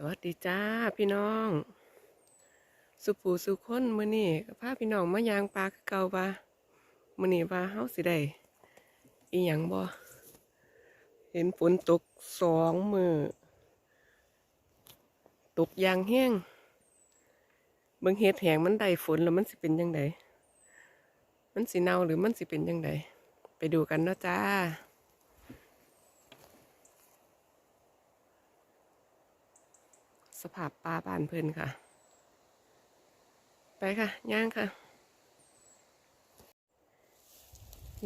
สวัสดีจ้าพี่น้อง สุปูสุคนมือนี้ก็พาพี่น้องมายางปลาคือเก่าปะมือนี้ว่าเฮาสิได้อีหยังบ่เห็นฝนตกสองมือตกอย่างแห้งเบิ่งเฮ็ดแหงมันได้ฝนแล้วมันสิเป็นจังไดมันสิเน่าหรือมันสิเป็นจังไดไปดูกันเนาะจ้า สภาพปลาบ้านเพิ่นค่ะ ไปค่ะย่างค่ะ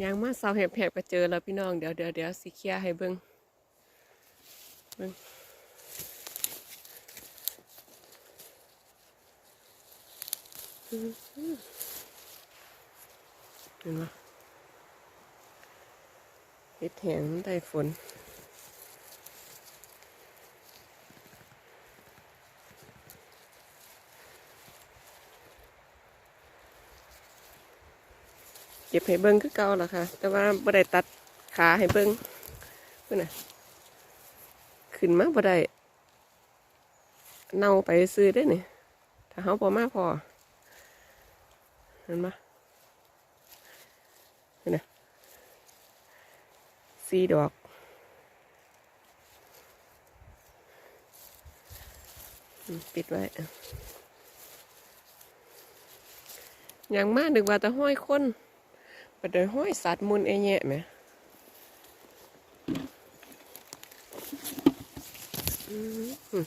ย่างมาเสาแหบๆก็เจอแล้วพี่น้องเดี๋ยวเดี๋ยวเดี๋ยวสิเคียร์ให้เบิ่งเบิ่งอื้อหือเห็นไหมเฮ็ดแหงมันได้ฝน ก็บให้เบิ้งคือเก่าล่ะค่ะแต่ว่าบ่ได้ตัดขาให้เบิ้งเพื่อนน่ะขึ้นมาบ่ได้เน่าไปซื้อได้นี่ถ้าเฮาบ่มาพอเห็นปะเห็นน่ะสีดอกปิดไว้อย่างมากดึกว่าแต่ห้อยคน ไปเดินห้อยสัตว์มุนเอแยะไหมม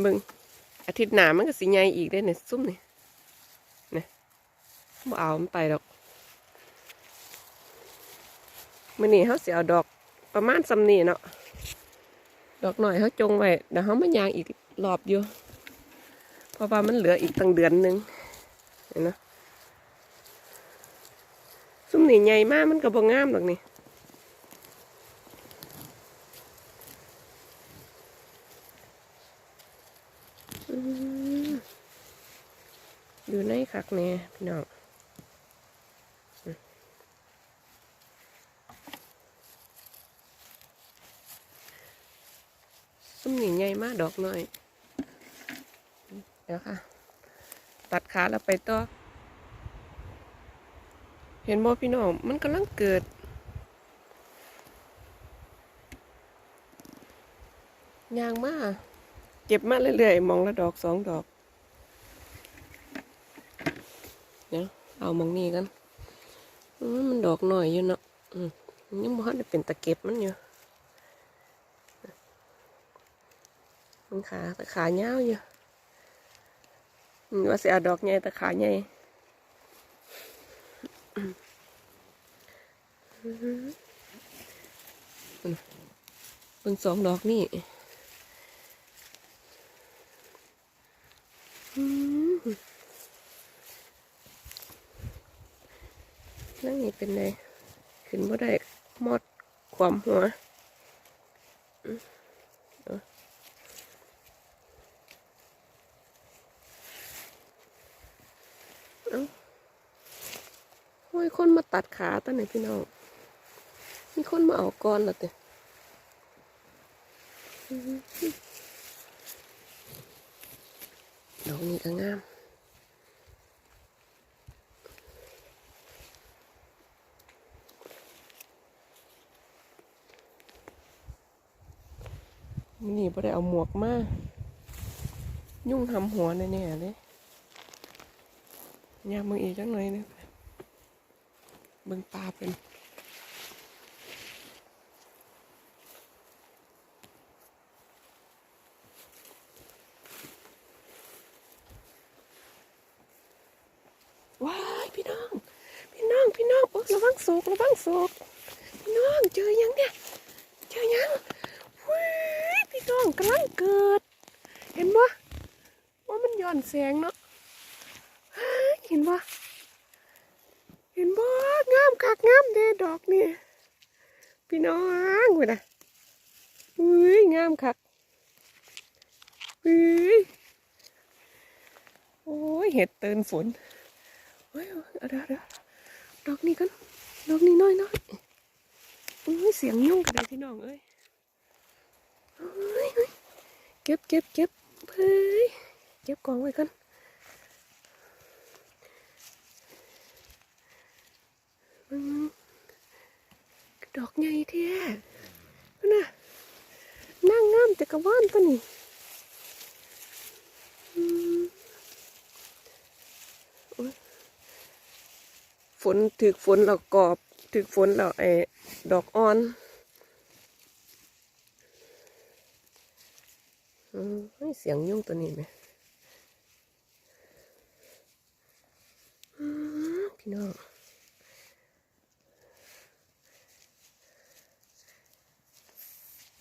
เบึงอาทิตย์หนามันก็สิใหญ่อีกได้เนี่ยซุ่มนี่เนี่ยบ่เอามันไปดอกมื้อนี้เขาเสิเอาดอกประมาณซำนีเนาะดอกหน่อยเขาจงไว้เดี๋ยวเขามายางอีกรอบอยู่เพราะว่ามันเหลืออีกตั้งเดือนนึงเห็นนะ ซุ้มนี่ใหญ่มากมันก็บ่งามหรอกนี่อยู่ในคักเนี่ยพี่น้องอืมซุ้มนี่ใหญ่มากดอกหน่อย เดี๋ยวค่ะ ตัดขาแล้วไปต่อ เห็นบ่พี่น้อง มันกำลังเกิดยางมาเก็บมาเรื่อยๆมองละดอกสองดอกเดี๋ยวเอามองนี่กันมันดอกหน่อยอยู่เนาะอืมยังบ่ทันได้เป็นตะเก็บมันอยู่มันขาต่ขาเงาวอยู่ว่าเสิเอาดอกใหญ่ต่ขาใหญ่ เบิ่งสองดอกนี่นั่งนี่เป็นไงขึ้นบ่ได้หมดความหัวเอาเอา โอ้ยคนมาตัดขาตั้งไหนพี่น้อง มีคนมาเอาก้อนละเต้ดอกนี้ก็งามนี่ไ่ได้เอาหมวกมา ยุ่งทำหัวแน่ๆเลยยามึงอีกจังหน่อยนะ เบิ่งตาเป็นว้ายพี่น้อง พี่น้อง พี่น้องโอ้ยระวังโศกระวังโศกพี่น้องเจอยังเนี่ย เจอยังว้ยพี่น้องกำลังเกิด เห็นปะว่ามันย้อนแสงเนาะเห็นปะ คักงามเด้ดอกนี่พี่น้องเว้ยนะอุ้ยงามคักอุ้ยโอ้ยเห็ดเตือนฝนเฮ้ยเอาเดี๋ยวเดี๋ยวดอกนี้กันดอกนี้น้อยน้อยอุ้ยเสียงยุ่งกันเลยพี่น้องเอ้ยเฮ้ยเฮ้ยเก็บเก็บเก็บเฮ้ยเก็บกองไว้กันอืม ดอกใหญ่แท้นั่นน่ะนั่งงามแต่กระวานตัวนี้ฝนถึกฝนเรากรอบถึกฝนเราไอ้ดอกอ่อนอเสียงยุ่งตัวนี้ไหมอืมพี่น้อง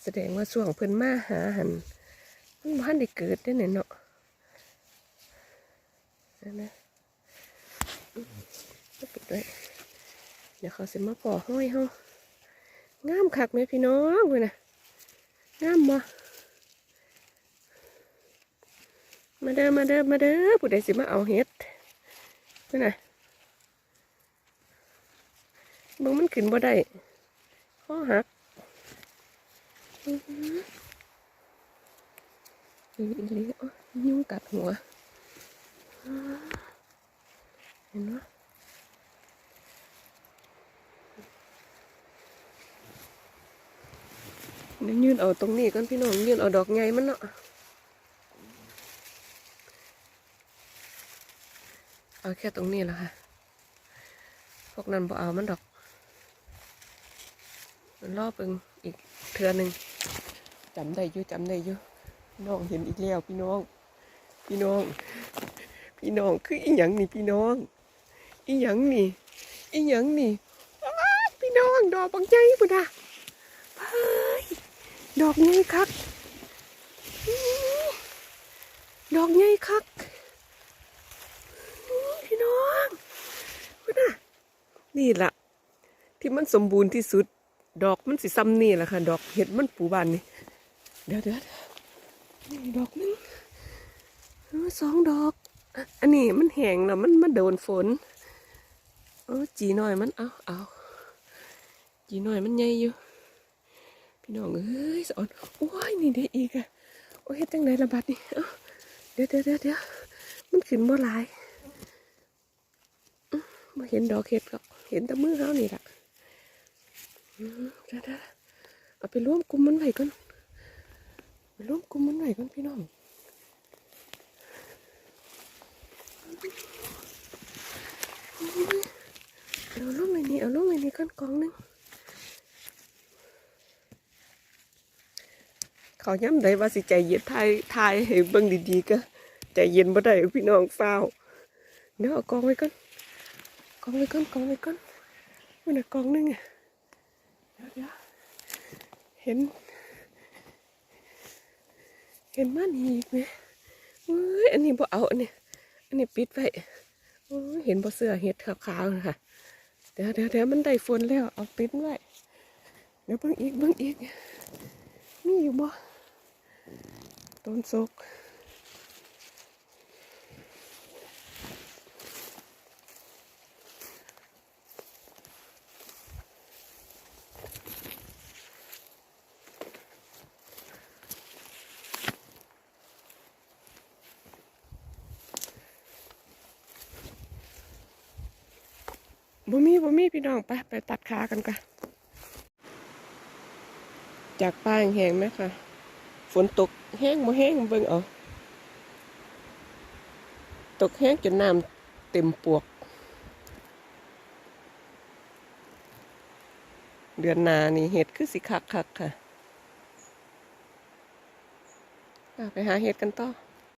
แสดงว่าช่วงเพิ่นมาหาหันมันบ้านได้เกิดได้เนี่ยเนาะนั่นนะปิดไว้เดี๋ยวเขาสิมาปอห้อยเฮางงามคักไหมพี่น้องเว้ยนะงามบ่มาเด้อมาเด้อมาเด้อผู้ใดสิมาเอาเห็ดนี่นะบิ่งมันขึ้นบ่ได้ข้อหัก อีเลีโอ๊ยยุ่งกัดหัว เห็นไหมเดี๋ยวยืนเอาตรงนี้ก่อนพี่น้องยืนเอาดอกไงมันเนาะเอาแค่ตรงนี้แหละค่ะ พวกนั้นบ่เอามันดอก รอบอิงอีกเทือหนึ่งจำได้อยู่จำได้อยู่น้องเห็นอีกแล้วพี่น้อง พี่น้อง พี่น้องคืออีหยังนี่พี่น้อง อีหยังนี่ อีหยังนี่พี่น้องดอกบางใจปุ่นะเฮ้ยดอกใหญ่คักดอกใหญ่คักพี่น้องว่าน่ะนี่ล่ะ ที่มันสมบูรณ์ที่สุด ดอกมันสิซ้ำนี่แหละค่ะ ดอกเห็ดมันปูบานนี่ เดี๋ยวเดี๋ยวนี่ดอกหนึงเออสองดอก อันนี้มันแห้งแล้วมันมาโดนฝนเออจีหน่อยมันเอาเอาจีหน่อยมันใหญ่อยู่ พี่น้องเอ้ยสอนโอ้ยนี่ได้อีกอะโอ้ยเฮ็ดจังไดระบาดนี่เอ้าเดี๋ยวเดี๋ยวเดี๋ยวเดี๋ยวมันขึ้นบ่หลายมาเห็นดอกเห็ดก็เห็นแต่มือเขานี่แหละ เดี๋ยวเอาไปร่วมกลุ่มมันไว้ก่อนไปร่วมกลุ่มมันไว้ก่อนพี่น้องเอาลงในนี้เอาลงในนี้ก่อนกองหนึงเขาย้ำได้ว่าสิใจเย็นทายทายให้เบิ่งดีๆก็ใจเย็นบ่ได้พี่น้องเฝ้าเดี๋ยวเอากองไว้ก่อนกองไว้ก่อนกองไว้ก่อนมันน่ะกองหนึงอะ เดี๋ยวเห็น เห็นมันอีกไหมเอ้ยอันนี้บ่เอาอันนี้อันนี้ปิดไว้เห็นบ่เสื้อเห็ดขาวๆนะคะเดี๋ยวเดี๋ยวเดี๋ยวมันได้ฝนแล้วเอาปิดไว้เดี๋ยวเบิ่งอีกเบิ่งอีกมีอยู่บ่ต้นโศก บ่มีบ่มีพี่น้องไปไปตัดขากันกันจากป้าแห้งไหมคะฝนตกแห้งบ่แห้งเบิ่งเอาตกแห้งจนน้ำเต็มปวก เดือนนานี่เห็ดคือสิคักคักค่ะ ไปหาเห็ดกันต่อ